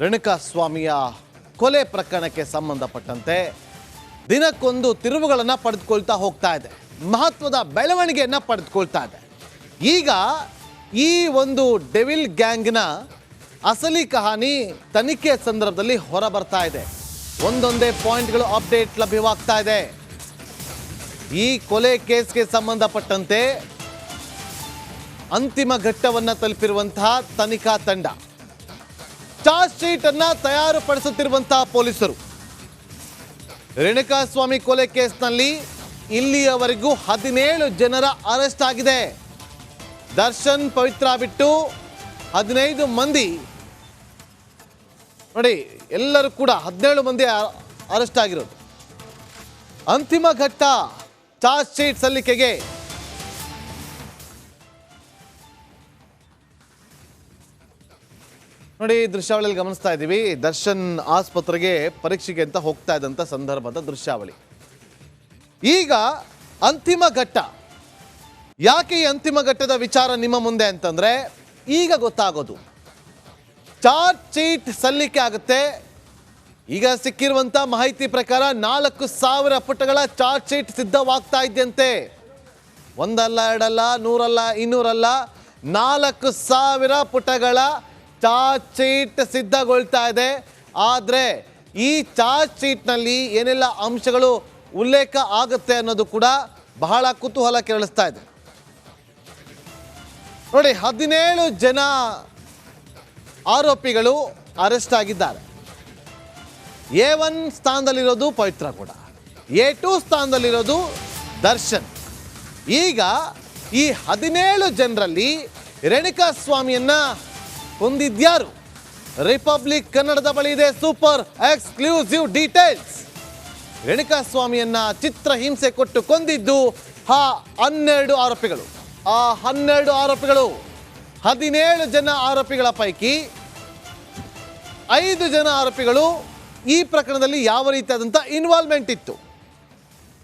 ರೇಣುಕಾಸ್ವಾಮಿಯ ಕೊಲೆ ಪ್ರಕರಣಕ್ಕೆ ಸಂಬಂಧಪಟ್ಟಂತೆ ದಿನಕ್ಕೊಂದು ತಿರುವುಗಳನ್ನು ಪಡೆದುಕೊಳ್ತಾ ಹೋಗ್ತಾ ಇದೆ. ಮಹತ್ವದ ಬೆಳವಣಿಗೆಯನ್ನು ಪಡೆದುಕೊಳ್ತಾ ಇದೆ. ಈಗ ಈ ಒಂದು ಡೆವಿಲ್ ಗ್ಯಾಂಗ್ನ ಅಸಲಿ ಕಹಾನಿ ತನಿಖೆ ಸಂದರ್ಭದಲ್ಲಿ ಹೊರ ಬರ್ತಾ ಇದೆ. ಒಂದೊಂದೇ ಪಾಯಿಂಟ್ಗಳು ಅಪ್ಡೇಟ್ ಲಭ್ಯವಾಗ್ತಾ ಇದೆ. ಈ ಕೊಲೆ ಕೇಸ್ಗೆ ಸಂಬಂಧಪಟ್ಟಂತೆ ಅಂತಿಮ ಘಟ್ಟವನ್ನು ತಲುಪಿರುವಂತಹ ತನಿಖಾ ತಂಡ. ಚಾರ್ಜ್ ಶೀಟ್ ಅನ್ನ ತಯಾರುಪಡಿಸುತ್ತಿರುವಂತಹ ಪೊಲೀಸರು. ರೇಣುಕಾಸ್ವಾಮಿ ಕೊಲೆ ಕೇಸ್ನಲ್ಲಿ ಇಲ್ಲಿಯವರೆಗೂ ಹದಿನೇಳು ಜನರ ಅರೆಸ್ಟ್ ಆಗಿದೆ. ದರ್ಶನ್ ಪವಿತ್ರ ಬಿಟ್ಟು ಹದಿನೈದು ಮಂದಿ. ನೋಡಿ, ಎಲ್ಲರೂ ಕೂಡ ಹದಿನೇಳು ಮಂದಿ ಅರೆಸ್ಟ್ ಆಗಿರೋದು. ಅಂತಿಮ ಘಟ್ಟ ಚಾರ್ಜ್ ಶೀಟ್ ಸಲ್ಲಿಕೆಗೆ ನೋಡಿ ದೃಶ್ಯಾವಳಿಯಲ್ಲಿ ಗಮನಿಸ್ತಾ ಇದ್ದೀವಿ. ದರ್ಶನ್ ಆಸ್ಪತ್ರೆಗೆ ಪರೀಕ್ಷೆಗೆ ಅಂತ ಹೋಗ್ತಾ ಇದ್ದಂಥ ಸಂದರ್ಭದ ದೃಶ್ಯಾವಳಿ. ಈಗ ಅಂತಿಮ ಘಟ್ಟ. ಯಾಕೆ ಈ ಅಂತಿಮ ಘಟ್ಟದ ವಿಚಾರ ನಿಮ್ಮ ಮುಂದೆ ಅಂತಂದರೆ, ಈಗ ಗೊತ್ತಾಗೋದು. ಚಾರ್ಜ್ ಶೀಟ್ ಸಲ್ಲಿಕೆ ಆಗುತ್ತೆ. ಈಗ ಸಿಕ್ಕಿರುವಂಥ ಮಾಹಿತಿ ಪ್ರಕಾರ ನಾಲ್ಕು ಸಾವಿರ ಪುಟಗಳ ಚಾರ್ಜ್ ಶೀಟ್ ಸಿದ್ಧವಾಗ್ತಾ ಇದೆಯಂತೆ. ಒಂದಲ್ಲ, ಎರಡಲ್ಲ, ನೂರಲ್ಲ, ಇನ್ನೂರಲ್ಲ, ನಾಲ್ಕು ಸಾವಿರ ಪುಟಗಳ ಚಾರ್ಜ್ ಶೀಟ್ ಸಿದ್ಧಗೊಳ್ತಾ ಇದೆ. ಆದರೆ ಈ ಚಾರ್ಜ್ ಶೀಟ್ನಲ್ಲಿ ಏನೆಲ್ಲ ಅಂಶಗಳು ಉಲ್ಲೇಖ ಆಗುತ್ತೆ ಅನ್ನೋದು ಕೂಡ ಬಹಳ ಕುತೂಹಲ ಕೆರಳಿಸ್ತಾ ಇದೆ. ನೋಡಿ, ಹದಿನೇಳು ಜನ ಆರೋಪಿಗಳು ಅರೆಸ್ಟ್ ಆಗಿದ್ದಾರೆ. ಎ ಒನ್ ಸ್ಥಾನದಲ್ಲಿರೋದು ಪವಿತ್ರ ಕೂಡ, ಎ ಟು ಸ್ಥಾನದಲ್ಲಿರೋದು ದರ್ಶನ್. ಈಗ ಈ ಹದಿನೇಳು ಜನರಲ್ಲಿ ರೇಣುಕಾ ಸ್ವಾಮಿಯನ್ನ ಹೊಂದಿದ್ಯಾರು? ರಿಪಬ್ಲಿಕ್ ಕನ್ನಡದ ಬಳಿ ಇದೆ ಸೂಪರ್ ಎಕ್ಸ್ಕ್ಲೂಸಿವ್ ಡೀಟೇಲ್ಸ್ ರೇಣುಕಾ ಸ್ವಾಮಿಯನ್ನ ಚಿತ್ರ ಹಿಂಸೆ ಕೊಟ್ಟು ಕೊಂದಿದ್ದು ಆ ಹನ್ನೆರಡು ಆರೋಪಿಗಳು. ಆ ಹನ್ನೆರಡು ಆರೋಪಿಗಳು ಹದಿನೇಳು ಜನ ಆರೋಪಿಗಳ ಪೈಕಿ ಐದು ಜನ ಆರೋಪಿಗಳು ಈ ಪ್ರಕರಣದಲ್ಲಿ ಯಾವ ರೀತಿಯಾದಂಥ ಇನ್ವಾಲ್ವ್ಮೆಂಟ್ ಇತ್ತು?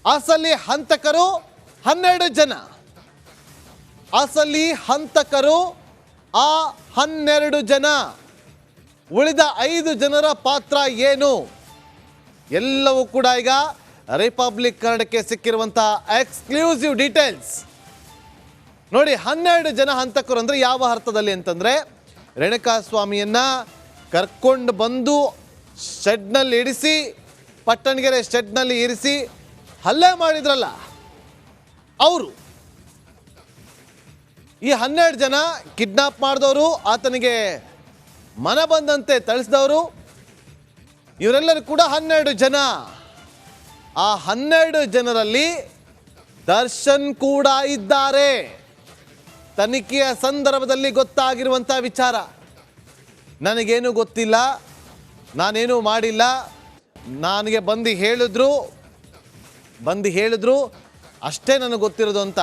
ಅಸಲಿ ಹಂತಕರು ಹನ್ನೆರಡು ಜನ. ಅಸಲಿ ಹಂತಕರು ಆ ಹನ್ನೆರಡು ಜನ ಉಳಿದ ಐದು ಜನರ ಪಾತ್ರ ಏನು? ಎಲ್ಲವೂ ಕೂಡ ಈಗ ರಿಪಬ್ಲಿಕ್ ಕನ್ನಡಕ್ಕೆ ಸಿಕ್ಕಿರುವಂತಹ ಎಕ್ಸ್ಕ್ಲೂಸಿವ್ ಡೀಟೇಲ್ಸ್ ನೋಡಿ, ಹನ್ನೆರಡು ಜನ ಹಂತಕರು ಅಂದ್ರೆ ಯಾವ ಅರ್ಥದಲ್ಲಿ ಅಂತಂದ್ರೆ ರೇಣುಕಾ ಸ್ವಾಮಿಯನ್ನ ಕರ್ಕೊಂಡು ಬಂದು ಶೆಡ್ನಲ್ಲಿ ಇಡಿಸಿ ಪಟ್ಟಣಗೆರೆ ಶೆಡ್ನಲ್ಲಿ ಇರಿಸಿ ಹಲ್ಲೆ ಮಾಡಿದ್ರಲ್ಲ, ಅವರು. ಈ ಹನ್ನೆರಡು ಜನ ಕಿಡ್ನಾಪ್ ಮಾಡಿದವರು, ಆತನಿಗೆ ಮನ ಬಂದಂತೆ ಥಳಿಸಿದವರು, ಇವರೆಲ್ಲರೂ ಕೂಡ ಹನ್ನೆರಡು ಜನ. ಆ ಹನ್ನೆರಡು ಜನರಲ್ಲಿ ದರ್ಶನ್ ಕೂಡ ಇದ್ದಾರೆ. ತನಿಖೆಯ ಸಂದರ್ಭದಲ್ಲಿ ಗೊತ್ತಾಗಿರುವಂಥ ವಿಚಾರ. ನನಗೇನು ಗೊತ್ತಿಲ್ಲ, ನಾನೇನು ಮಾಡಿಲ್ಲ. ನನಗೆ ಬಂದು ಹೇಳಿದ್ರು ಬಂದು ಹೇಳಿದ್ರು, ಅಷ್ಟೇ ನನಗೆ ಗೊತ್ತಿರೋದು ಅಂತ.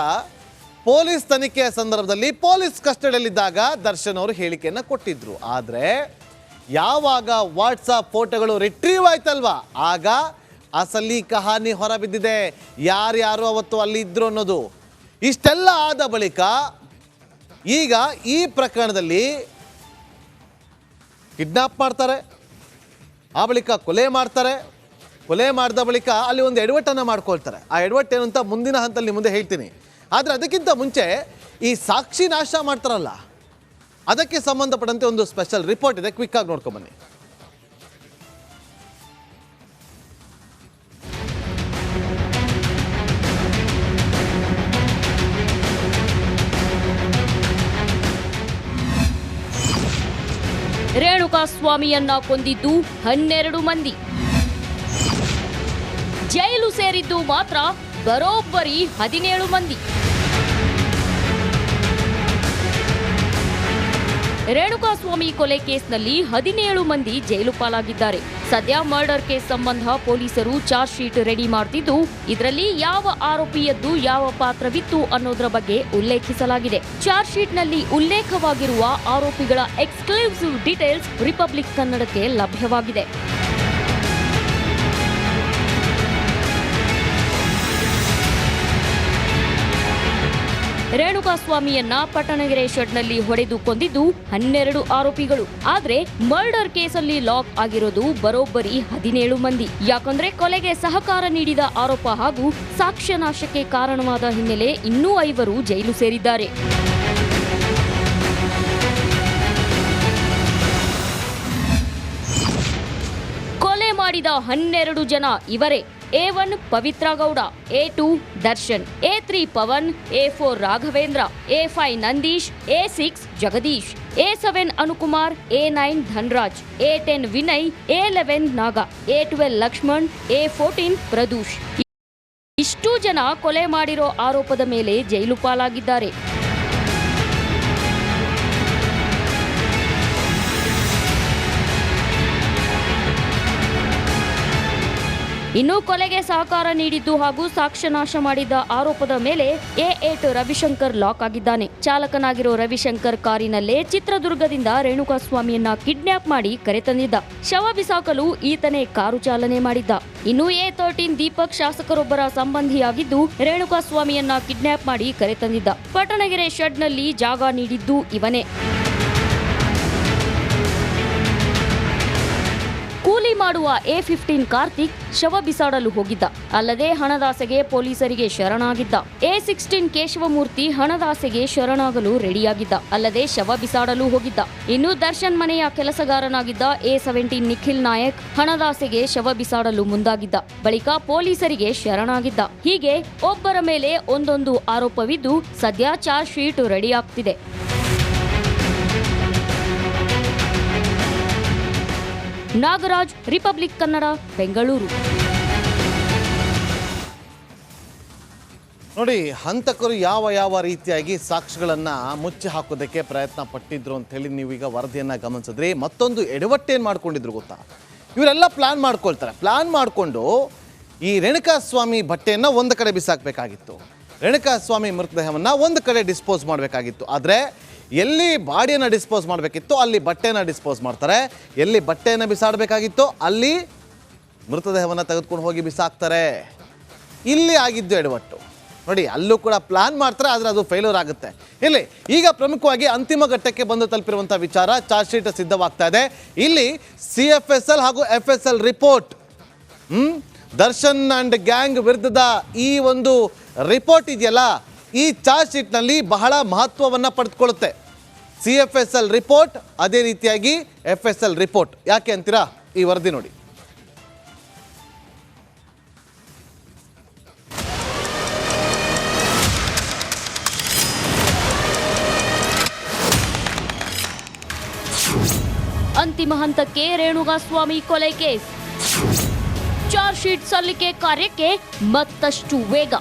ಪೊಲೀಸ್ ತನಿಖೆಯ ಸಂದರ್ಭದಲ್ಲಿ ಪೊಲೀಸ್ ಕಸ್ಟಡಿಯಲ್ಲಿದ್ದಾಗ ದರ್ಶನ್ ಅವರು ಹೇಳಿಕೆಯನ್ನು ಕೊಟ್ಟಿದ್ರು. ಆದರೆ ಯಾವಾಗ ವಾಟ್ಸಪ್ ಫೋಟೋಗಳು ರಿಟ್ರೀವ್ ಆಯ್ತಲ್ವಾ? ಆಗ ಅಸಲಿ ಕಹಾನಿ ಹೊರಬಿದ್ದಿದೆ. ಯಾರ್ಯಾರು ಅವತ್ತು ಅಲ್ಲಿ ಇದ್ರು ಅನ್ನೋದು. ಇಷ್ಟೆಲ್ಲ ಆದ ಬಳಿಕ ಈಗ ಈ ಪ್ರಕರಣದಲ್ಲಿ ಕಿಡ್ನಾಪ್ ಮಾಡ್ತಾರೆ. ಆ ಬಳಿಕ ಕೊಲೆ ಮಾಡ್ತಾರೆ. ಕೊಲೆ ಮಾಡಿದ ಬಳಿಕ ಅಲ್ಲಿ ಒಂದು ಎಡವಟ್ಟನ್ನು ಮಾಡ್ಕೊಳ್ತಾರೆ. ಆ ಎಡವಟ್ಟು ಏನು ಅಂತ ಮುಂದಿನ ಹಂತದಲ್ಲಿ ಮುಂದೆ ಹೇಳ್ತೀನಿ. ಆದರೆ ಅದಕ್ಕಿಂತ ಮುಂಚೆ ಈ ಸಾಕ್ಷಿ ನಾಶ ಮಾಡ್ತಾರಲ್ಲ, ಅದಕ್ಕೆ ಸಂಬಂಧಪಟ್ಟಂತೆ ಒಂದು ಸ್ಪೆಷಲ್ ರಿಪೋರ್ಟ್ ಇದೆ. ಕ್ವಿಕ್ ಆಗಿ ನೋಡ್ಕೊಂಬನ್ನಿ ರೇಣುಕಾ ಸ್ವಾಮಿಯನ್ನ ಕೊಂದಿದ್ದು ಹನ್ನೆರಡು ಮಂದಿ. ಜೈಲು ಸೇರಿದ್ದು ಮಾತ್ರ ಬರೋಬ್ಬರಿ ಹದಿನೇಳು ಮಂದಿ. ರೇಣುಕಾಸ್ವಾಮಿ ಕೊಲೆ ಕೇಸ್ನಲ್ಲಿ ಹದಿನೇಳು ಮಂದಿ ಜೈಲು ಪಾಲಾಗಿದ್ದಾರೆ. ಸದ್ಯ ಮರ್ಡರ್ ಕೇಸ್ ಸಂಬಂಧ ಪೊಲೀಸರು ಚಾರ್ಜ್ ಶೀಟ್ ರೆಡಿ ಮಾಡ್ತಿದ್ದು, ಇದರಲ್ಲಿ ಯಾವ ಆರೋಪಿಯದ್ದು ಯಾವ ಪಾತ್ರವಿತ್ತು ಅನ್ನೋದರ ಬಗ್ಗೆ ಉಲ್ಲೇಖಿಸಲಾಗಿದೆ. ಚಾರ್ಜ್ ಶೀಟ್ನಲ್ಲಿ ಉಲ್ಲೇಖವಾಗಿರುವ ಆರೋಪಿಗಳ ಎಕ್ಸ್ಕ್ಲೂಸಿವ್ ಡೀಟೇಲ್ಸ್ ರಿಪಬ್ಲಿಕ್ ಕನ್ನಡಕ್ಕೆ ಲಭ್ಯವಾಗಿದೆ. ರೇಣುಕಾಸ್ವಾಮಿಯನ್ನ ಪಟ್ಟಣಗೆರೆ ಶೆಡ್ನಲ್ಲಿ ಹೊಡೆದು ಕೊಂದಿದ್ದು ಹನ್ನೆರಡು ಆರೋಪಿಗಳು. ಆದ್ರೆ ಮರ್ಡರ್ ಕೇಸಲ್ಲಿ ಲಾಕ್ ಆಗಿರೋದು ಬರೋಬ್ಬರಿ ಹದಿನೇಳು ಮಂದಿ. ಯಾಕಂದ್ರೆ ಕೊಲೆಗೆ ಸಹಕಾರ ನೀಡಿದ ಆರೋಪ ಹಾಗೂ ಸಾಕ್ಷ್ಯ ನಾಶಕ್ಕೆ ಕಾರಣವಾದ ಹಿನ್ನೆಲೆ ಇನ್ನೂ ಐವರು ಜೈಲು ಸೇರಿದ್ದಾರೆ. ಕೊಲೆ ಮಾಡಿದ ಹನ್ನೆರಡು ಜನ ಇವರೇ. A one Pavithra Gowda A two Darshan, A three Pavan, A four Raghavendra, A five Nandish, A six Jagadish, A seven Anukumar, A nine Dhanraj, A ten Vinay, A eleven Naga, A twelve Lakshman, A fourteen Pradosh. ಇಷ್ಟು ಜನ ಕೊಲೆ ಮಾಡಿರೋ ಆರೋಪದ ಮೇಲೆ ಜೈಲು ಪಾಲಾಗಿದ್ದಾರೆ. ಇನ್ನು ಕೊಲೆಗೆ ಸಹಕಾರ ನೀಡಿದ್ದು ಹಾಗೂ ಸಾಕ್ಷ್ಯ ನಾಶ ಮಾಡಿದ್ದ ಆರೋಪದ ಮೇಲೆ ಎ ಏಟ್ ರವಿಶಂಕರ್ ಲಾಕ್ ಆಗಿದ್ದಾನೆ. ಚಾಲಕನಾಗಿರೋ ರವಿಶಂಕರ್ ಕಾರಿನಲ್ಲೇ ಚಿತ್ರದುರ್ಗದಿಂದ ರೇಣುಕಾಸ್ವಾಮಿಯನ್ನ ಕಿಡ್ನಾಪ್ ಮಾಡಿ ಕರೆತಂದಿದ್ದ ಶವ ಬಿಸಾಕಲು ಈತನೇ ಕಾರು ಚಾಲನೆ ಮಾಡಿದ್ದ. ಇನ್ನು ಎ ತರ್ಟೀನ್ ದೀಪಕ್ ಶಾಸಕರೊಬ್ಬರ ಸಂಬಂಧಿಯಾಗಿದ್ದು ರೇಣುಕಾಸ್ವಾಮಿಯನ್ನ ಕಿಡ್ನಾಪ್ ಮಾಡಿ ಕರೆತಂದಿದ್ದ ಪಟ್ಟಣಗೆರೆ ಶೆಡ್ನಲ್ಲಿ ಜಾಗ ನೀಡಿದ್ದು ಇವನೇ. ಕೂಲಿ ಮಾಡುವ ಎ ಫಿಫ್ಟೀನ್ ಕಾರ್ತಿಕ್ ಶವ ಬಿಸಾಡಲು ಹೋಗಿದ್ದ. ಅಲ್ಲದೆ ಹಣದಾಸೆಗೆ ಪೊಲೀಸರಿಗೆ ಶರಣಾಗಿದ್ದ. ಎ ಸಿಕ್ಸ್ಟೀನ್ ಕೇಶವಮೂರ್ತಿ ಹಣದಾಸೆಗೆ ಶರಣಾಗಲು ರೆಡಿಯಾಗಿದ್ದ. ಅಲ್ಲದೆ ಶವ ಬಿಸಾಡಲು ಹೋಗಿದ್ದ. ಇನ್ನು ದರ್ಶನ್ ಮನೆಯ ಕೆಲಸಗಾರನಾಗಿದ್ದ ಎ ಸೆವೆಂಟೀನ್ ನಿಖಿಲ್ ನಾಯಕ್ ಹಣದಾಸೆಗೆ ಶವ ಬಿಸಾಡಲು ಮುಂದಾಗಿದ್ದ. ಬಳಿಕ ಪೊಲೀಸರಿಗೆ ಶರಣಾಗಿದ್ದ. ಹೀಗೆ ಒಬ್ಬರ ಮೇಲೆ ಒಂದೊಂದು ಆರೋಪವಿದ್ದು ಸದ್ಯ ಚಾರ್ಜ್ ಶೀಟ್ ರೆಡಿಯಾಗ್ತಿದೆ. ನಾಗರಾಜ್, ರಿಪಬ್ಲಿಕ್ ಕನ್ನಡ, ಬೆಂಗಳೂರು. ನೋಡಿ, ಹಂತಕರು ಯಾವ ಯಾವ ರೀತಿಯಾಗಿ ಸಾಕ್ಷಿಗಳನ್ನು ಮುಚ್ಚಿ ಹಾಕೋದಕ್ಕೆ ಪ್ರಯತ್ನ ಪಟ್ಟಿದ್ರು ಅಂತ ಹೇಳಿ ನೀವೀಗ ವರದಿಯನ್ನು ಗಮನಿಸಿದ್ರಿ. ಮತ್ತೊಂದು ಎಡವಟ್ಟೇನು ಮಾಡ್ಕೊಂಡಿದ್ರು ಗೊತ್ತಾ? ಇವರೆಲ್ಲ ಪ್ಲಾನ್ ಮಾಡ್ಕೊಳ್ತಾರೆ. ಪ್ಲಾನ್ ಮಾಡಿಕೊಂಡು ಈ ರೇಣುಕಾಸ್ವಾಮಿ ಬಟ್ಟೆಯನ್ನು ಒಂದು ಕಡೆ ಬಿಸಾಕಬೇಕಾಗಿತ್ತು. ರೇಣುಕಾಸ್ವಾಮಿ ಮೃತದೇಹವನ್ನು ಒಂದು ಕಡೆ ಡಿಸ್ಪೋಸ್ ಮಾಡಬೇಕಾಗಿತ್ತು. ಆದರೆ ಎಲ್ಲಿ ಬಾಡಿಯನ್ನು ಡಿಸ್ಪೋಸ್ ಮಾಡಬೇಕಿತ್ತು ಅಲ್ಲಿ ಬಟ್ಟೆನ ಡಿಸ್ಪೋಸ್ ಮಾಡ್ತಾರೆ. ಎಲ್ಲಿ ಬಟ್ಟೆಯನ್ನು ಬಿಸಾಡಬೇಕಾಗಿತ್ತು ಅಲ್ಲಿ ಮೃತದೇಹವನ್ನು ತೆಗೆದುಕೊಂಡು ಹೋಗಿ ಬಿಸಾಕ್ತಾರೆ. ಇಲ್ಲಿ ಆಗಿದ್ದು ಎಡವಟ್ಟು. ನೋಡಿ, ಅಲ್ಲೂ ಕೂಡ ಪ್ಲಾನ್ ಮಾಡ್ತಾರೆ, ಆದರೆ ಅದು ಫೇಲ್ಯೂರ್ ಆಗುತ್ತೆ. ಇಲ್ಲಿ, ಈಗ ಪ್ರಮುಖವಾಗಿ ಅಂತಿಮ ಘಟ್ಟಕ್ಕೆ ಬಂದು ತಲುಪಿರುವಂಥ ವಿಚಾರ ಚಾರ್ಜ್ ಶೀಟ್ ಸಿದ್ಧವಾಗ್ತಾ ಇದೆ. ಇಲ್ಲಿ ಸಿ ಎಫ್ ಎಸ್ ಎಲ್ ಹಾಗೂ F S L report Darshan and gang ವಿರುದ್ಧದ ಈ ಒಂದು ರಿಪೋರ್ಟ್ ಇದೆಯಲ್ಲ ಈ ಚಾರ್ಜ್ ಶೀಟ್ನಲ್ಲಿ ಬಹಳ ಮಹತ್ವವನ್ನು ಪಡೆದುಕೊಳ್ಳುತ್ತೆ. C F S L report, ಅದೇ ರೀತಿಯಾಗಿ ಎಫ್ ಎಸ್ ಎಲ್ ರಿಪೋರ್ಟ್. ಯಾಕೆ ಅಂತೀರಾ? ಈ ವರದಿ ನೋಡಿ. ಅಂತಿಮ ಹಂತಕ್ಕೆ ರೇಣುಗಾಸ್ವಾಮಿ ಕೊಲೆ ಕೇಸ್. ಚಾರ್ಜ್ ಶೀಟ್ ಸಲ್ಲಿಕೆ ಕಾರ್ಯಕ್ಕೆ ಮತ್ತಷ್ಟು ವೇಗ.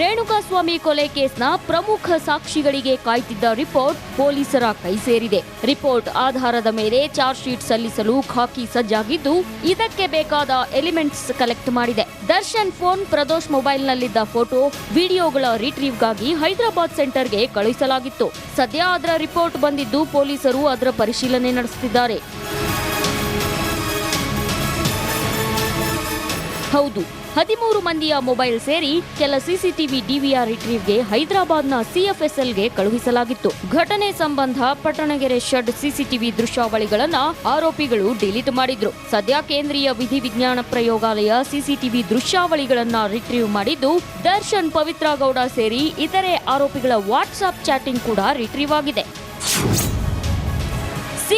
ರೇಣುಕಾಸ್ವಾಮಿ ಕೊಲೆ ಕೇಸ್ನ ಪ್ರಮುಖ ಸಾಕ್ಷಿಗಳಿಗೆ ಕಾಯ್ತಿದ್ದ ರಿಪೋರ್ಟ್ ಪೊಲೀಸರ ಕೈ ಸೇರಿದೆ. ರಿಪೋರ್ಟ್ ಆಧಾರದ ಮೇಲೆ ಚಾರ್ಜ್ ಶೀಟ್ ಸಲ್ಲಿಸಲು ಖಾಕಿ ಸಜ್ಜಾಗಿದ್ದು, ಇದಕ್ಕೆ ಬೇಕಾದ ಎಲಿಮೆಂಟ್ಸ್ ಕಲೆಕ್ಟ್ ಮಾಡಿದೆ. ದರ್ಶನ್ ಫೋನ್, ಪ್ರದೋಷ್ ಮೊಬೈಲ್ನಲ್ಲಿದ್ದ ಫೋಟೋ, ವಿಡಿಯೋಗಳ ರಿಟ್ರೀವ್ಗಾಗಿ ಹೈದರಾಬಾದ್ ಸೆಂಟರ್ಗೆ ಕಳುಹಿಸಲಾಗಿತ್ತು. ಸದ್ಯ ಅದರ ರಿಪೋರ್ಟ್ ಬಂದಿದ್ದು ಪೊಲೀಸರು ಅದರ ಪರಿಶೀಲನೆ ನಡೆಸುತ್ತಿದ್ದಾರೆ. ಹೌದು. ಹದಿಮೂರು ಮಂದಿಯ ಮೊಬೈಲ್ ಸೇರಿ ಕೆಲ ಸಿಸಿಟಿವಿ ಡಿವಿಆರ್ ರಿಟ್ರೀವ್ಗೆ ಹೈದರಾಬಾದ್ನ ಸಿಎಫ್ಎಸ್ಎಲ್ಗೆ ಕಳುಹಿಸಲಾಗಿತ್ತು. ಘಟನೆ ಸಂಬಂಧ ಪಟ್ಟಣಗೆರೆ ಶೆಡ್ ಸಿಸಿಟಿವಿ ದೃಶ್ಯಾವಳಿಗಳನ್ನ ಆರೋಪಿಗಳು ಡಿಲೀಟ್ ಮಾಡಿದ್ರು. ಸದ್ಯ ಕೇಂದ್ರೀಯ ವಿಧಿವಿಜ್ಞಾನ ಪ್ರಯೋಗಾಲಯ ಸಿಸಿಟಿವಿ ದೃಶ್ಯಾವಳಿಗಳನ್ನ ರಿಟ್ರೀವ್ ಮಾಡಿದ್ದು, ದರ್ಶನ್ ಪವಿತ್ರಗೌಡ ಸೇರಿ ಇತರೆ ಆರೋಪಿಗಳ ವಾಟ್ಸ್ಆಪ್ ಚಾಟಿಂಗ್ ಕೂಡ ರಿಟ್ರೀವ್ ಆಗಿದೆ.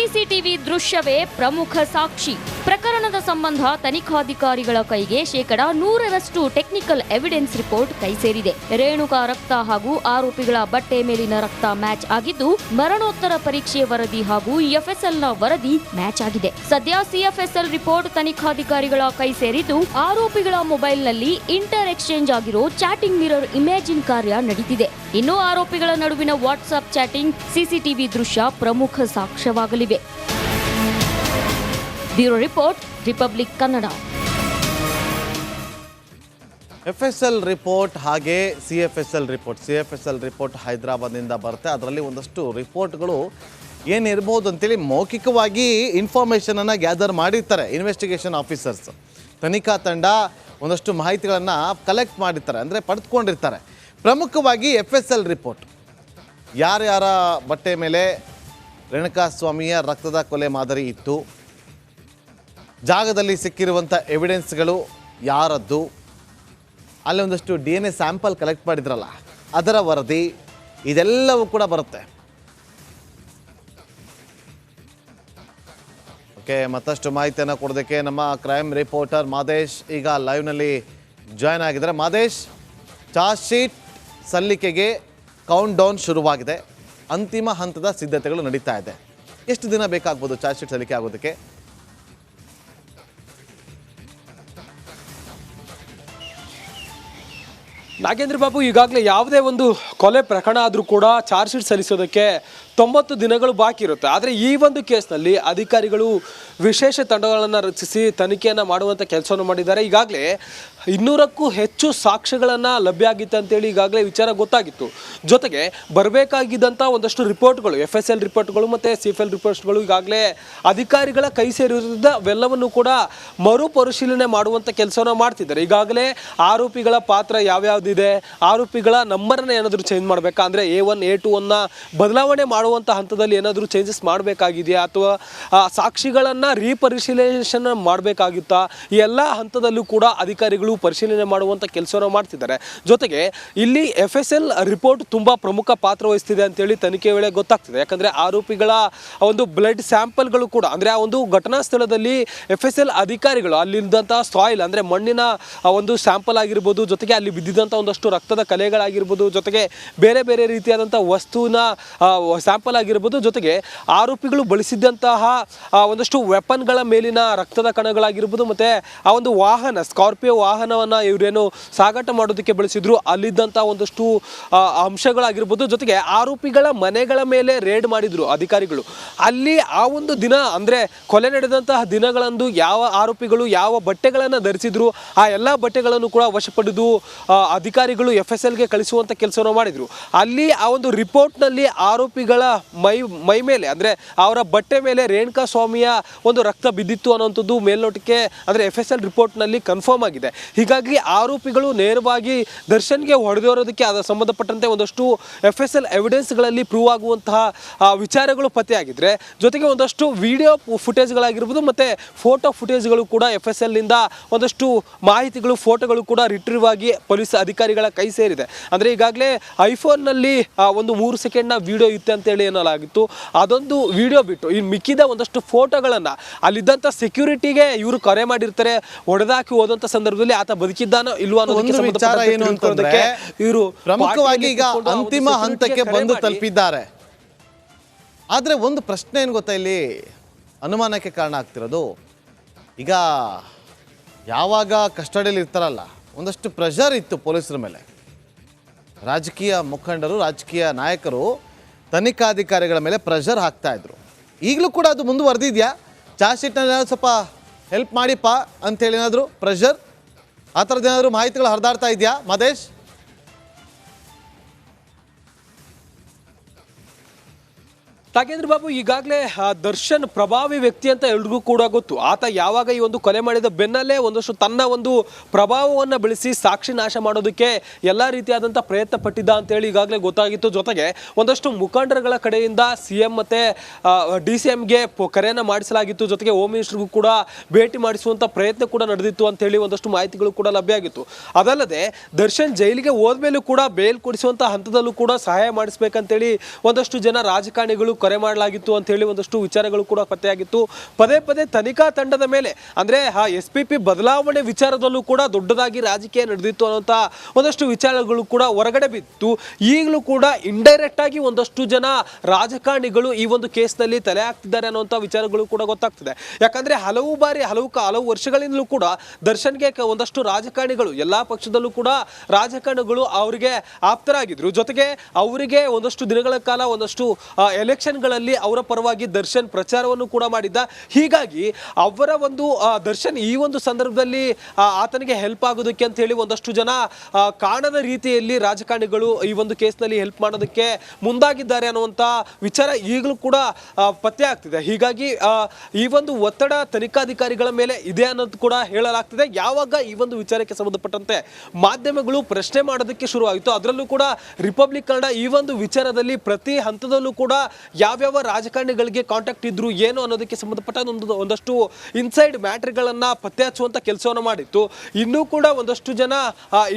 ಸಿಸಿಟಿವಿ ದೃಶ್ಯವೇ ಪ್ರಮುಖ ಸಾಕ್ಷಿ. ಪ್ರಕರಣದ ಸಂಬಂಧ ತನಿಖಾಧಿಕಾರಿಗಳ ಕೈಗೆ ಶೇಕಡ ನೂರರಷ್ಟು ಟೆಕ್ನಿಕಲ್ ಎವಿಡೆನ್ಸ್ ರಿಪೋರ್ಟ್ ಕೈ ಸೇರಿದೆ. ರೇಣುಕಾ ರಕ್ತ ಹಾಗೂ ಆರೋಪಿಗಳ ಬಟ್ಟೆ ಮೇಲಿನ ರಕ್ತ ಮ್ಯಾಚ್ ಆಗಿದ್ದು, ಮರಣೋತ್ತರ ಪರೀಕ್ಷೆ ವರದಿ ಹಾಗೂ ಎಫ್ಎಸ್ಎಲ್ನ ವರದಿ ಮ್ಯಾಚ್ ಆಗಿದೆ. ಸದ್ಯ ಸಿಎಫ್ಎಸ್ಎಲ್ ರಿಪೋರ್ಟ್ ತನಿಖಾಧಿಕಾರಿಗಳ ಕೈ ಸೇರಿದ್ದು, ಆರೋಪಿಗಳ ಮೊಬೈಲ್ನಲ್ಲಿ ಇಂಟರ್ ಎಕ್ಸ್ಚೇಂಜ್ ಆಗಿರೋ ಚಾಟಿಂಗ್ ಮಿರರ್ ಇಮೇಜಿನ್ ಕಾರ್ಯ ನಡೀತಿದೆ. ಇನ್ನು ಆರೋಪಿಗಳ ನಡುವಿನ ವಾಟ್ಸ್ಆಪ್ ಚಾಟಿಂಗ್, ಸಿಸಿಟಿವಿ ದೃಶ್ಯ ಪ್ರಮುಖ ಸಾಕ್ಷ್ಯವಾಗಲಿವೆ. Bureau report, republic Kannada. F S L report ಹಾಗೆ C F S L report. C F S L report ಹೈದರಾಬಾದ್ನಿಂದ ಬರುತ್ತೆ. ಅದರಲ್ಲಿ ಒಂದಷ್ಟು ರಿಪೋರ್ಟ್ಗಳು ಏನಿರ್ಬೋದು ಅಂತೇಳಿ ಮೌಖಿಕವಾಗಿ ಇನ್ಫಾರ್ಮೇಷನನ್ನು ಗ್ಯಾದರ್ ಮಾಡಿರ್ತಾರೆ ಇನ್ವೆಸ್ಟಿಗೇಷನ್ ಆಫೀಸರ್ಸ್. ತನಿಖಾ ತಂಡ ಒಂದಷ್ಟು ಮಾಹಿತಿಗಳನ್ನು ಕಲೆಕ್ಟ್ ಮಾಡಿರ್ತಾರೆ. ಅಂದರೆ ಪಡೆದುಕೊಂಡಿರ್ತಾರೆ ಪ್ರಮುಖವಾಗಿ ಎಫ್ ಎಸ್ ಎಲ್ ರಿಪೋರ್ಟ್ ಯಾರ್ಯಾರ ಬಟ್ಟೆ ಮೇಲೆ ರೇಣುಕಾಸ್ವಾಮಿಯ ರಕ್ತದ ಕೊಲೆ ಮಾದರಿ ಇತ್ತು? ಜಾಗದಲ್ಲಿ ಸಿಕ್ಕಿರುವಂಥ ಎವಿಡೆನ್ಸ್ಗಳು ಯಾರದ್ದು? ಅಲ್ಲಿ ಒಂದಷ್ಟು D N A sample collect ಮಾಡಿದ್ರಲ್ಲ, ಅದರ ವರದಿ ಇದೆಲ್ಲವೂ ಕೂಡ ಬರುತ್ತೆ. ಓಕೆ ಮತ್ತಷ್ಟು ಮಾಹಿತಿಯನ್ನು ಕೊಡೋದಕ್ಕೆ ನಮ್ಮ ಕ್ರೈಮ್ ರಿಪೋರ್ಟರ್ ಮಾದೇಶ್ ಈಗ ಲೈವ್ನಲ್ಲಿ ಜಾಯ್ನ್ ಆಗಿದ್ದಾರೆ. ಮಾದೇಶ್ ಚಾರ್ಜ್ ಶೀಟ್ ಸಲ್ಲಿಕೆಗೆ ಕೌಂಟ್ ಡೌನ್ ಶುರುವಾಗಿದೆ. ಅಂತಿಮ ಹಂತದ ಸಿದ್ಧತೆಗಳು ನಡೀತಾ ಇದೆ. ಎಷ್ಟು ದಿನ ಬೇಕಾಗ್ಬೋದು ಚಾರ್ಜ್ ಶೀಟ್ ಸಲ್ಲಿಕೆ ಆಗೋದಕ್ಕೆ? ನಾಗೇಂದ್ರ ಬಾಬು, ಈಗಾಗಲೇ ಯಾವುದೇ ಒಂದು ಕೊಲೆ ಪ್ರಕರಣ ಆದರೂ ಕೂಡ ಚಾರ್ಜ್ ಶೀಟ್ ಸಲ್ಲಿಸೋದಕ್ಕೆ ತೊಂಬತ್ತು ದಿನಗಳು ಬಾಕಿ ಇರುತ್ತೆ. ಆದರೆ ಈ ಒಂದು ಕೇಸ್ನಲ್ಲಿ ಅಧಿಕಾರಿಗಳು ವಿಶೇಷ ತಂಡಗಳನ್ನು ರಚಿಸಿ ತನಿಖೆಯನ್ನು ಮಾಡುವಂಥ ಕೆಲಸವನ್ನು ಮಾಡಿದ್ದಾರೆ. ಈಗಾಗಲೇ ಇನ್ನೂರಕ್ಕೂ ಹೆಚ್ಚು ಸಾಕ್ಷ್ಯಗಳನ್ನು ಲಭ್ಯ ಆಗಿತ್ತು ಅಂತೇಳಿ ಈಗಾಗಲೇ ವಿಚಾರ ಗೊತ್ತಾಗಿತ್ತು. ಜೊತೆಗೆ ಬರಬೇಕಾಗಿದ್ದಂಥ ಒಂದಷ್ಟು ರಿಪೋರ್ಟ್ಗಳು ಎಫ್ ಎಸ್ ಎಲ್ ರಿಪೋರ್ಟ್ಗಳು ಮತ್ತು ಸಿ ಎಫ್ ಎಲ್ ರಿಪೋರ್ಟ್ಸ್ಗಳು ಈಗಾಗಲೇ ಅಧಿಕಾರಿಗಳ ಕೈ ಸೇರಿರುವುದರಿಂದ ಅವೆಲ್ಲವನ್ನು ಕೂಡ ಮರುಪರಿಶೀಲನೆ ಮಾಡುವಂಥ ಕೆಲಸವನ್ನು ಮಾಡ್ತಿದ್ದಾರೆ. ಈಗಾಗಲೇ ಆರೋಪಿಗಳ ಪಾತ್ರ ಯಾವ್ಯಾವ್ದಿದೆ, ಆರೋಪಿಗಳ ನಂಬರನ್ನು ಏನಾದರೂ ಚೇಂಜ್ ಮಾಡಬೇಕಾ? ಅಂದರೆ ಎ ಒನ್ ಎ ಟು ಒನ್ನ ಬದಲಾವಣೆ ಮಾಡುವಂಥ ಹಂತದಲ್ಲಿ ಏನಾದರೂ ಚೇಂಜಸ್ ಮಾಡಬೇಕಾಗಿದೆಯಾ? ಅಥವಾ ಸಾಕ್ಷಿಗಳನ್ನು ರೀಪರಿಶೀಲನೆ ಮಾಡಬೇಕಾಗುತ್ತಾ? ಈ ಎಲ್ಲ ಹಂತದಲ್ಲೂ ಕೂಡ ಅಧಿಕಾರಿಗಳು ಪರಿಶೀಲನೆ ಮಾಡುವಂಥ ಕೆಲಸವನ್ನು ಮಾಡ್ತಿದ್ದಾರೆ. ಜೊತೆಗೆ, ಇಲ್ಲಿ ಎಫ್ ಎಸ್ ಎಲ್ ರಿಪೋರ್ಟ್ ತುಂಬ ಪ್ರಮುಖ ಪಾತ್ರ ವಹಿಸ್ತಿದೆ ಅಂತೇಳಿ ತನಿಖೆ ವೇಳೆ ಗೊತ್ತಾಗ್ತಿದೆ. ಯಾಕಂದರೆ ಆರೋಪಿಗಳ ಒಂದು ಬ್ಲಡ್ ಸ್ಯಾಂಪಲ್ಗಳು ಕೂಡ, ಅಂದರೆ ಆ ಒಂದು ಘಟನಾ ಸ್ಥಳದಲ್ಲಿ ಎಫ್ ಎಸ್ ಎಲ್ ಅಧಿಕಾರಿಗಳು ಅಲ್ಲಿದ್ದಂಥ ಸಾಯಿಲ್ ಅಂದರೆ ಮಣ್ಣಿನ ಒಂದು ಸ್ಯಾಂಪಲ್ ಆಗಿರ್ಬೋದು, ಜೊತೆಗೆ ಅಲ್ಲಿ ಬಿದ್ದಿದ್ದಂಥ ಒಂದಷ್ಟು ರಕ್ತದ ಕಲೆಗಳಾಗಿರ್ಬೋದು, ಜೊತೆಗೆ ಬೇರೆ ಬೇರೆ ರೀತಿಯಾದಂಥ ವಸ್ತುವಿನ ಸ್ಯಾಂಪಲ್ ಆಗಿರ್ಬೋದು, ಜೊತೆಗೆ ಆರೋಪಿಗಳು ಬಳಸಿದ್ದಂತಹ ಒಂದಷ್ಟು ವೆಪನ್ಗಳ ಮೇಲಿನ ರಕ್ತದ ಕಣಗಳಾಗಿರ್ಬೋದು, ಮತ್ತು ಆ ಒಂದು ವಾಹನ ಸ್ಕಾರ್ಪಿಯೋ ವಾಹನವನ್ನು ಇವರೇನು ಸಾಗಾಟ ಮಾಡೋದಕ್ಕೆ ಬಳಸಿದ್ರು. ಅಲ್ಲಿದ್ದಂಥ ಒಂದಷ್ಟು ಅಂಶಗಳಾಗಿರ್ಬೋದು, ಜೊತೆಗೆ ಆರೋಪಿಗಳ ಮನೆಗಳ ಮೇಲೆ ರೇಡ್ ಮಾಡಿದರು ಅಧಿಕಾರಿಗಳು. ಅಲ್ಲಿ ಆ ಒಂದು ದಿನ, ಅಂದರೆ ಕೊಲೆ ನಡೆದಂತಹ ದಿನಗಳಂದು ಯಾವ ಆರೋಪಿಗಳು ಯಾವ ಬಟ್ಟೆಗಳನ್ನು ಧರಿಸಿದ್ರು, ಆ ಎಲ್ಲ ಬಟ್ಟೆಗಳನ್ನು ಕೂಡ ವಶಪಡೆದು ಅಧಿಕಾರಿಗಳು ಎಫ್ ಎಸ್ ಎಲ್ಗೆ ಕಳಿಸುವಂಥ ಕೆಲಸವನ್ನು ಮಾಡಿದರು. ಅಲ್ಲಿ ಆ ಒಂದು ರಿಪೋರ್ಟ್ನಲ್ಲಿ ಆರೋಪಿಗಳ ಮೈ ಮೈ ಮೇಲೆ, ಅಂದರೆ ಅವರ ಬಟ್ಟೆ ಮೇಲೆ ರೇಣುಕಾ ಸ್ವಾಮಿಯ ಒಂದು ರಕ್ತ ಬಿದ್ದಿತ್ತು ಅನ್ನೋಂಥದ್ದು ಮೇಲ್ನೋಟಕ್ಕೆ, ಅಂದರೆ ಎಫ್ ಎಸ್ ಎಲ್ ರಿಪೋರ್ಟ್ನಲ್ಲಿ ಕನ್ಫರ್ಮ್ ಆಗಿದೆ. ಹೀಗಾಗಿ ಆರೋಪಿಗಳು ನೇರವಾಗಿ ದರ್ಶನ್ಗೆ ಹೊಡೆದಿರೋದಕ್ಕೆ ಅದರ ಸಂಬಂಧಪಟ್ಟಂತೆ ಒಂದಷ್ಟು ಎಫ್ ಎಸ್ ಎಲ್ ಎವಿಡೆನ್ಸ್ಗಳಲ್ಲಿ ಪ್ರೂವ್ ಆಗುವಂತಹ ವಿಚಾರಗಳು ಪತ್ತೆಯಾಗಿದ್ದರೆ ಜೊತೆಗೆ ಒಂದಷ್ಟು ವಿಡಿಯೋ ಫುಟೇಜ್ಗಳಾಗಿರ್ಬೋದು ಮತ್ತು ಫೋಟೋ ಫುಟೇಜ್ಗಳು ಕೂಡ ಎಫ್ ಎಸ್ ಎಲ್ನಿಂದ ಒಂದಷ್ಟು ಮಾಹಿತಿಗಳು ಫೋಟೋಗಳು ಕೂಡ ರಿಟ್ರೀವ್ ಆಗಿ ಪೊಲೀಸ್ ಅಧಿಕಾರಿಗಳ ಕೈ ಸೇರಿದೆ. ಅಂದರೆ ಈಗಾಗಲೇ ಐಫೋನ್ನಲ್ಲಿ ಒಂದು ಮೂರು ಸೆಕೆಂಡ್ನ ವಿಡಿಯೋ ಇತ್ತು ಅಂತೇಳಿ ಏನಲಾಗಿತ್ತು ಅದೊಂದು ವಿಡಿಯೋ ಬಿಟ್ಟು ಇನ್ನು ಮಿಕ್ಕಿದ ಒಂದಷ್ಟು ಫೋಟೋಗಳನ್ನು ಅಲ್ಲಿದ್ದಂಥ ಸೆಕ್ಯೂರಿಟಿಗೆ ಇವರು ಕರೆ ಮಾಡಿರ್ತಾರೆ ಹೊಡೆದಾಕಿ ಹೋದಂಥ ಸಂದರ್ಭದಲ್ಲಿ ಆತ ಬದುಕಿದ್ದಾನೋ ಇಲ್ವಾ ಅನ್ನೋದಕ್ಕೆ ಒಂದು ವಿಚಾರ ಏನು ಅಂತಂದ್ರೆ ಇವರು ಪ್ರಮುಖವಾಗಿ ಈಗ ಅಂತಿಮ ಹಂತಕ್ಕೆ ಬಂದು ತಲುಪಿದ್ದಾರೆ. ಆದರೆ ಒಂದು ಪ್ರಶ್ನೆ ಏನು ಗೊತ್ತಾ ಇಲ್ಲಿ? ಅನುಮಾನಕ್ಕೆ ಕಾರಣ ಆಗ್ತಿರೋದು. ಈಗ ಯಾವಾಗ ಕಸ್ಟಡಿಯಲ್ಲಿ ಇರ್ತಾರಲ್ಲ ಒಂದಷ್ಟು ಪ್ರೆಷರ್ ಇತ್ತು ಪೊಲೀಸರ ಮೇಲೆ. ರಾಜಕೀಯ ಮುಖಂಡರು ರಾಜಕೀಯ ನಾಯಕರು ತನಿಖಾಧಿಕಾರಿಗಳ ಮೇಲೆ ಪ್ರೆಷರ್ ಹಾಕ್ತಾ ಇದ್ರು. ಈಗಲೂ ಕೂಡ ಅದು ಮುಂದುವರೆದಿದೆಯಾ? ಚಾರ್ಜ್ ಶೀಟ್ನಲ್ಲಿ ಸ್ವಲ್ಪ ಹೆಲ್ಪ್ ಮಾಡಿಪ್ಪ ಅಂತೇಳಿ ಏನಾದರೂ ಪ್ರೆಷರ್ ಆ ಥರದ್ದು ಏನಾದರೂ ಮಾಹಿತಿಗಳು ಹರಿದಾಡ್ತಾ ಇದೆಯಾ ಮದೇಶ್ ನಾಗೇಂದ್ರ ಬಾಬು, ಈಗಾಗಲೇ ದರ್ಶನ್ ಪ್ರಭಾವಿ ವ್ಯಕ್ತಿ ಅಂತ ಎಲ್ರಿಗೂ ಕೂಡ ಗೊತ್ತು. ಆತ ಯಾವಾಗ ಈ ಒಂದು ಕೊಲೆ ಮಾಡಿದ ಬೆನ್ನಲ್ಲೇ ಒಂದಷ್ಟು ತನ್ನ ಒಂದು ಪ್ರಭಾವವನ್ನು ಬೆಳೆಸಿ ಸಾಕ್ಷಿ ನಾಶ ಮಾಡೋದಕ್ಕೆ ಎಲ್ಲ ರೀತಿಯಾದಂಥ ಪ್ರಯತ್ನ ಪಟ್ಟಿದ್ದ ಅಂತೇಳಿ ಈಗಾಗಲೇ ಗೊತ್ತಾಗಿತ್ತು. ಜೊತೆಗೆ ಒಂದಷ್ಟು ಮುಖಂಡರುಗಳ ಕಡೆಯಿಂದ ಸಿ ಎಂ ಮತ್ತು ಡಿ ಸಿ ಎಮ್ಗೆ ಕರೆಯನ್ನು ಮಾಡಿಸಲಾಗಿತ್ತು. ಜೊತೆಗೆ ಹೋಮ್ ಮಿನಿಸ್ಟರ್ಗೂ ಕೂಡ ಭೇಟಿ ಮಾಡಿಸುವಂಥ ಪ್ರಯತ್ನ ಕೂಡ ನಡೆದಿತ್ತು ಅಂತೇಳಿ ಒಂದಷ್ಟು ಮಾಹಿತಿಗಳು ಕೂಡ ಲಭ್ಯ ಆಗಿತ್ತು. ಅದಲ್ಲದೆ, ದರ್ಶನ್ ಜೈಲಿಗೆ ಹೋದ್ಮೇಲೂ ಕೂಡ, ಬೇಲ್ ಕೊಡಿಸುವಂಥ ಹಂತದಲ್ಲೂ ಕೂಡ ಸಹಾಯ ಮಾಡಿಸ್ಬೇಕಂತೇಳಿ ಒಂದಷ್ಟು ಜನ ರಾಜಕಾರಣಿಗಳು ಕರೆ ಮಾಡಲಾಗಿತ್ತು ಅಂತ ಹೇಳಿ ಒಂದಷ್ಟು ವಿಚಾರಗಳು ಕೂಡ ಪತ್ತೆಯಾಗಿತ್ತು. ಪದೇ ಪದೇ ತನಿಖಾ ತಂಡದ ಮೇಲೆ, ಅಂದ್ರೆ ಆ ಎಸ್ ಬದಲಾವಣೆ ವಿಚಾರದಲ್ಲೂ ಕೂಡ ದೊಡ್ಡದಾಗಿ ರಾಜಕೀಯ ನಡೆದಿತ್ತು ಅನ್ನೋಂಥ ಒಂದಷ್ಟು ವಿಚಾರಗಳು ಕೂಡ ಹೊರಗಡೆ ಬಿತ್ತು. ಈಗಲೂ ಕೂಡ ಇಂಡೈರೆಕ್ಟ್ ಆಗಿ ಒಂದಷ್ಟು ಜನ ರಾಜಕಾರಣಿಗಳು ಈ ಒಂದು ಕೇಸ್ನಲ್ಲಿ ತಲೆ ಹಾಕ್ತಿದ್ದಾರೆ ಅನ್ನೋಂಥ ವಿಚಾರಗಳು ಕೂಡ ಗೊತ್ತಾಗ್ತದೆ. ಯಾಕಂದ್ರೆ ಹಲವು ಬಾರಿ, ಹಲವು ಹಲವು ವರ್ಷಗಳಿಂದಲೂ ಕೂಡ ದರ್ಶನ್ಗೆ ಒಂದಷ್ಟು ರಾಜಕಾರಣಿಗಳು, ಎಲ್ಲಾ ಪಕ್ಷದಲ್ಲೂ ಕೂಡ ರಾಜಕಾರಣಿಗಳು ಅವರಿಗೆ ಆಪ್ತರಾಗಿದ್ರು. ಜೊತೆಗೆ ಅವರಿಗೆ ಒಂದಷ್ಟು ದಿನಗಳ ಕಾಲ ಒಂದಷ್ಟು ಎಲೆಕ್ಷನ್ ಎಲೆಕ್ಷನ್ಗಳಲ್ಲಿ ಅವರ ಪರವಾಗಿ ದರ್ಶನ್ ಪ್ರಚಾರವನ್ನು ಕೂಡ ಮಾಡಿದ್ದ. ಹೀಗಾಗಿ ಅವರ ಒಂದು ದರ್ಶನ್ ಈ ಒಂದು ಸಂದರ್ಭದಲ್ಲಿ ಆತನಿಗೆ ಹೆಲ್ಪ್ ಆಗೋದಕ್ಕೆ ಅಂತ ಹೇಳಿ ಒಂದಷ್ಟು ಜನ ಕಾಣದ ರೀತಿಯಲ್ಲಿ ರಾಜಕಾರಣಿಗಳು ಈ ಒಂದು ಕೇಸ್ನಲ್ಲಿ ಹೆಲ್ಪ್ ಮಾಡೋದಕ್ಕೆ ಮುಂದಾಗಿದ್ದಾರೆ ಅನ್ನುವಂಥ ವಿಚಾರ ಈಗಲೂ ಕೂಡ ಪತ್ತೆ ಆಗ್ತಿದೆ. ಹೀಗಾಗಿ ಈ ಒಂದು ಒತ್ತಡ ತನಿಖಾಧಿಕಾರಿಗಳ ಮೇಲೆ ಇದೆ ಅನ್ನೋದು ಕೂಡ ಹೇಳಲಾಗ್ತಿದೆ. ಯಾವಾಗ ಈ ಒಂದು ವಿಚಾರಕ್ಕೆ ಸಂಬಂಧಪಟ್ಟಂತೆ ಮಾಧ್ಯಮಗಳು ಪ್ರಶ್ನೆ ಮಾಡೋದಕ್ಕೆ ಶುರುವಾಯಿತು, ಅದರಲ್ಲೂ ಕೂಡ ರಿಪಬ್ಲಿಕ್ ಕನ್ನಡ ಈ ಒಂದು ವಿಚಾರದಲ್ಲಿ ಪ್ರತಿ ಹಂತದಲ್ಲೂ ಕೂಡ ಯಾವ್ಯಾವ ರಾಜಕಾರಣಿಗಳಿಗೆ ಕಾಂಟ್ಯಾಕ್ಟ್ ಇದ್ರು ಏನು ಅನ್ನೋದಕ್ಕೆ ಸಂಬಂಧಪಟ್ಟ ಒಂದು ಒಂದಷ್ಟು ಇನ್ಸೈಡ್ ಮ್ಯಾಟ್ರಿಗಳನ್ನ ಪತ್ತೆ ಹಚ್ಚುವಂಥ ಕೆಲಸವನ್ನು ಮಾಡಿತ್ತು. ಇನ್ನೂ ಕೂಡ ಒಂದಷ್ಟು ಜನ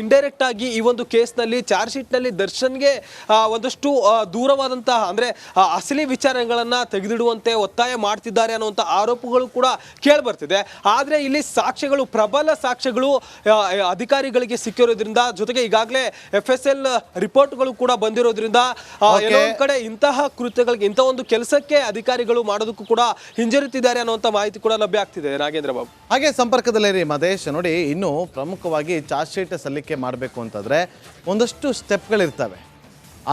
ಇಂಡೈರೆಕ್ಟ್ ಆಗಿ ಈ ಒಂದು ಕೇಸ್ನಲ್ಲಿ ಚಾರ್ಜ್ ಶೀಟ್ನಲ್ಲಿ ದರ್ಶನ್ಗೆ ಒಂದಷ್ಟು ದೂರವಾದಂತಹ ಅಂದ್ರೆ ಅಸಲಿ ವಿಚಾರಗಳನ್ನ ತೆಗೆದಿಡುವಂತೆ ಒತ್ತಾಯ ಮಾಡ್ತಿದ್ದಾರೆ ಅನ್ನುವಂಥ ಆರೋಪಗಳು ಕೂಡ ಕೇಳಿಬರ್ತಿದೆ. ಆದರೆ ಇಲ್ಲಿ ಸಾಕ್ಷ್ಯಗಳು ಪ್ರಬಲ ಸಾಕ್ಷ್ಯಗಳು ಅಧಿಕಾರಿಗಳಿಗೆ ಸಿಕ್ಕಿರೋದ್ರಿಂದ ಜೊತೆಗೆ ಈಗಾಗಲೇ ಎಫ್ ಎಸ್ ಎಲ್ ರಿಪೋರ್ಟ್ಗಳು ಕೂಡ ಬಂದಿರೋದ್ರಿಂದ ಕಡೆ ಇಂತಹ ಕೃತ್ಯಗಳಿಗೆ ಇಂಥ ಒಂದು ಕೆಲಸಕ್ಕೆ ಅಧಿಕಾರಿಗಳು ಮಾಡೋದಕ್ಕೂ ಕೂಡ ಹಿಂಜರಿತಿದ್ದಾರೆ ಅನ್ನುವಂಥ ಮಾಹಿತಿ ಕೂಡ ಲಭ್ಯ ಆಗ್ತಿದೆ. ನಾಗೇಂದ್ರ ಬಾಬು. ಹಾಗೆ ಸಂಪರ್ಕದಲ್ಲಿರಿ ಮದೇಶ್ ನೋಡಿ, ಇನ್ನು ಪ್ರಮುಖವಾಗಿ ಚಾರ್ಜ್ ಶೀಟ್ ಸಲ್ಲಿಕೆ ಮಾಡಬೇಕು ಅಂತಂದರೆ ಒಂದಷ್ಟು ಸ್ಟೆಪ್ಗಳಿರ್ತವೆ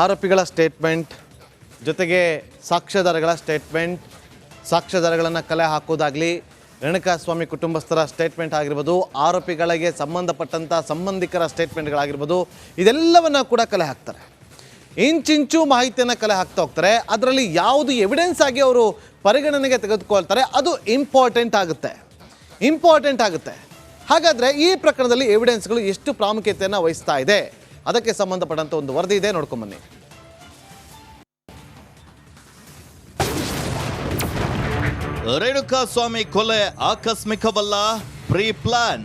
ಆರೋಪಿಗಳ ಸ್ಟೇಟ್ಮೆಂಟ್, ಜೊತೆಗೆ ಸಾಕ್ಷ್ಯಾಧಾರಗಳ ಸ್ಟೇಟ್ಮೆಂಟ್, ಸಾಕ್ಷ್ಯಾಧಾರಗಳನ್ನು ಕಲೆ ಹಾಕೋದಾಗಲಿ ರೇಣುಕಾಸ್ವಾಮಿ ಕುಟುಂಬಸ್ಥರ ಸ್ಟೇಟ್ಮೆಂಟ್ ಆಗಿರ್ಬೋದು, ಆರೋಪಿಗಳಿಗೆ ಸಂಬಂಧಪಟ್ಟಂಥ ಸಂಬಂಧಿಕರ ಸ್ಟೇಟ್ಮೆಂಟ್ಗಳಾಗಿರ್ಬೋದು, ಇದೆಲ್ಲವನ್ನು ಕೂಡ ಕಲೆ ಹಾಕ್ತಾರೆ. ಇಂಚಿಂಚು ಮಾಹಿತಿಯನ್ನು ಕಲೆ ಹಾಕ್ತಾ ಹೋಗ್ತಾರೆ. ಅದರಲ್ಲಿ ಯಾವುದು ಎವಿಡೆನ್ಸ್ ಆಗಿ ಅವರು ಪರಿಗಣನೆಗೆ ತೆಗೆದುಕೊಳ್ತಾರೆ, ಅದು ಇಂಪಾರ್ಟೆಂಟ್ ಆಗುತ್ತೆ. ಇಂಪಾರ್ಟೆಂಟ್ ಆಗುತ್ತೆ. ಹಾಗಾದರೆ ಈ ಪ್ರಕರಣದಲ್ಲಿ ಎವಿಡೆನ್ಸ್ಗಳು ಎಷ್ಟು ಪ್ರಾಮುಖ್ಯತೆಯನ್ನು ವಹಿಸ್ತಾ ಇದೆ? ಅದಕ್ಕೆ ಸಂಬಂಧಪಟ್ಟಂಥ ಒಂದು ವರದಿ ಇದೆ ನೋಡ್ಕೊಂಬನ್ನಿ ರೇಣುಕಾ ಸ್ವಾಮಿ ಕೊಲೆ ಆಕಸ್ಮಿಕವಲ್ಲ? ಪ್ರೀ ಪ್ಲಾನ್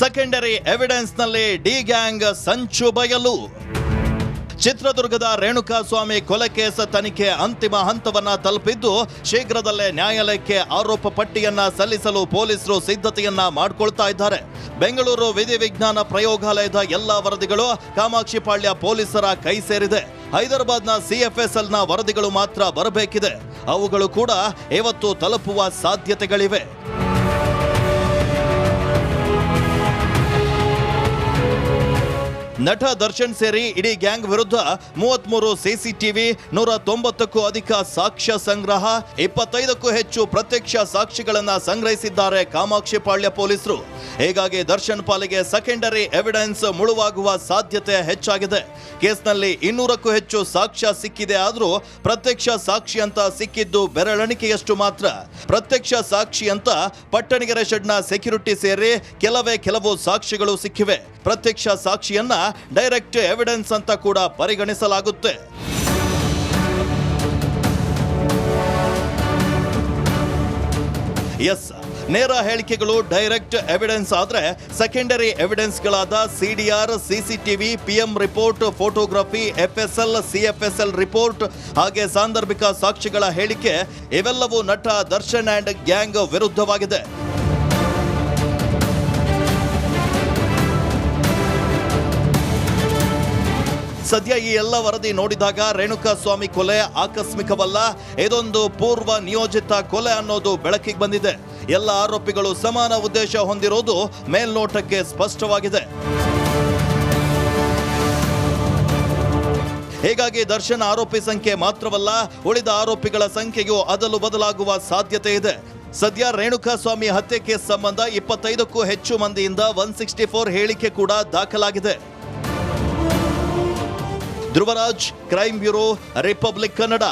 ಸೆಕೆಂಡರಿ ಎವಿಡೆನ್ಸ್ನಲ್ಲಿ ಡಿ ಗ್ಯಾಂಗ್ ಸಂಚು ಬಯಲು. ಚಿತ್ರದುರ್ಗದ ರೇಣುಕಾಸ್ವಾಮಿ ಕೊಲೆ ಕೇಸ್ ತನಿಖೆ ಅಂತಿಮ ಹಂತವನ್ನ ತಲುಪಿದ್ದು, ಶೀಘ್ರದಲ್ಲೇ ನ್ಯಾಯಾಲಯಕ್ಕೆ ಆರೋಪ ಪಟ್ಟಿಯನ್ನ ಸಲ್ಲಿಸಲು ಪೊಲೀಸರು ಸಿದ್ಧತೆಯನ್ನ ಮಾಡಿಕೊಳ್ತಾ ಇದ್ದಾರೆ. ಬೆಂಗಳೂರು ವಿಧಿವಿಜ್ಞಾನ ಪ್ರಯೋಗಾಲಯದ ಎಲ್ಲಾ ವರದಿಗಳು ಕಾಮಾಕ್ಷಿಪಾಳ್ಯ ಪೊಲೀಸರ ಕೈ ಸೇರಿದೆ. ಹೈದರಾಬಾದ್ನ ಸಿಎಫ್ಎಸ್ಎಲ್ನ ವರದಿಗಳು ಮಾತ್ರ ಬರಬೇಕಿದೆ. ಅವುಗಳು ಕೂಡ ಇವತ್ತು ತಲುಪುವ ಸಾಧ್ಯತೆಗಳಿವೆ. ನಟ ದರ್ಶನ್ ಸೇರಿ ಇಡೀ ಗ್ಯಾಂಗ್ ವಿರುದ್ಧ ಮೂವತ್ಮೂರು ಸಿಸಿಟಿವಿ, ನೂರ ತೊಂಬತ್ತಕ್ಕೂ ಅಧಿಕ ಸಾಕ್ಷ್ಯ ಸಂಗ್ರಹ, ಇಪ್ಪತ್ತೈದಕ್ಕೂ ಹೆಚ್ಚು ಪ್ರತ್ಯಕ್ಷ ಸಾಕ್ಷಿಗಳನ್ನ ಸಂಗ್ರಹಿಸಿದ್ದಾರೆ ಕಾಮಾಕ್ಷಿಪಾಳ್ಯ ಪೊಲೀಸರು. ಹೀಗಾಗಿ ದರ್ಶನ್ ಪಾಲಿಗೆ ಸೆಕೆಂಡರಿ ಎವಿಡೆನ್ಸ್ ಮುಳುವಾಗುವ ಸಾಧ್ಯತೆ ಹೆಚ್ಚಾಗಿದೆ. ಕೇಸ್ನಲ್ಲಿ ಇನ್ನೂರಕ್ಕೂ ಹೆಚ್ಚು ಸಾಕ್ಷ್ಯ ಸಿಕ್ಕಿದೆ ಆದರೂ ಪ್ರತ್ಯಕ್ಷ ಸಾಕ್ಷಿ ಅಂತ ಸಿಕ್ಕಿದ್ದು ಬೆರಳೆಣಿಕೆಯಷ್ಟು ಮಾತ್ರ. ಪ್ರತ್ಯಕ್ಷ ಸಾಕ್ಷಿ ಅಂತ ಪಟ್ಟಣಗೆರೆ ಶೆಡ್ನ ಸೆಕ್ಯೂರಿಟಿ ಸೇರಿ ಕೆಲವೇ ಕೆಲವು ಸಾಕ್ಷಿಗಳು ಸಿಕ್ಕಿವೆ. ಪ್ರತ್ಯಕ್ಷ ಸಾಕ್ಷಿಯನ್ನ ಡೈರೆಕ್ಟ್ ಎವಿಡೆನ್ಸ್ ಅಂತ ಕೂಡ ಪರಿಗಣಿಸಲಾಗುತ್ತೆ. ಎಸ್, ನೇರ ಹೇಳಿಕೆಗಳು ಡೈರೆಕ್ಟ್ ಎವಿಡೆನ್ಸ್ ಆದರೆ secondary ಎವಿಡೆನ್ಸ್ಗಳಾದ CDR CCTV PM report, photography FSL CFSL report ಹಾಗೆ ಸಾಂದರ್ಭಿಕ ಸಾಕ್ಷಿಗಳ ಹೇಳಿಕೆ ಇವೆಲ್ಲವೂ ನಟ ದರ್ಶನ್ ಆ್ಯಂಡ್ ಗ್ಯಾಂಗ್ ವಿರುದ್ಧವಾಗಿದೆ. ಸದ್ಯ ಈ ಎಲ್ಲ ವರದಿ ನೋಡಿದಾಗ ರೇಣುಕಾ ಸ್ವಾಮಿ ಕೊಲೆ ಆಕಸ್ಮಿಕವಲ್ಲ, ಇದೊಂದು ಪೂರ್ವ ನಿಯೋಜಿತ ಕೊಲೆ ಅನ್ನೋದು ಬೆಳಕಿಗೆ ಬಂದಿದೆ. ಎಲ್ಲ ಆರೋಪಿಗಳು ಸಮಾನ ಉದ್ದೇಶ ಹೊಂದಿರೋದು ಮೇಲ್ನೋಟಕ್ಕೆ ಸ್ಪಷ್ಟವಾಗಿದೆ. ಹೀಗಾಗಿ ದರ್ಶನ್ ಆರೋಪಿ ಸಂಖ್ಯೆ ಮಾತ್ರವಲ್ಲ, ಉಳಿದ ಆರೋಪಿಗಳ ಸಂಖ್ಯೆಯೂ ಅದಲು ಬದಲಾಗುವ ಸಾಧ್ಯತೆ ಇದೆ. ಸದ್ಯ ರೇಣುಕಾ ಸ್ವಾಮಿ ಹತ್ಯೆ ಕೇಸ್ ಸಂಬಂಧ ಇಪ್ಪತ್ತೈದಕ್ಕೂ ಹೆಚ್ಚು ಮಂದಿಯಿಂದ ಒನ್ ಸಿಕ್ಸ್ಟಿ ಫೋರ್ ಹೇಳಿಕೆ ಕೂಡ ದಾಖಲಾಗಿದೆ. Dhruvaraj crime bureau Republic Kannada.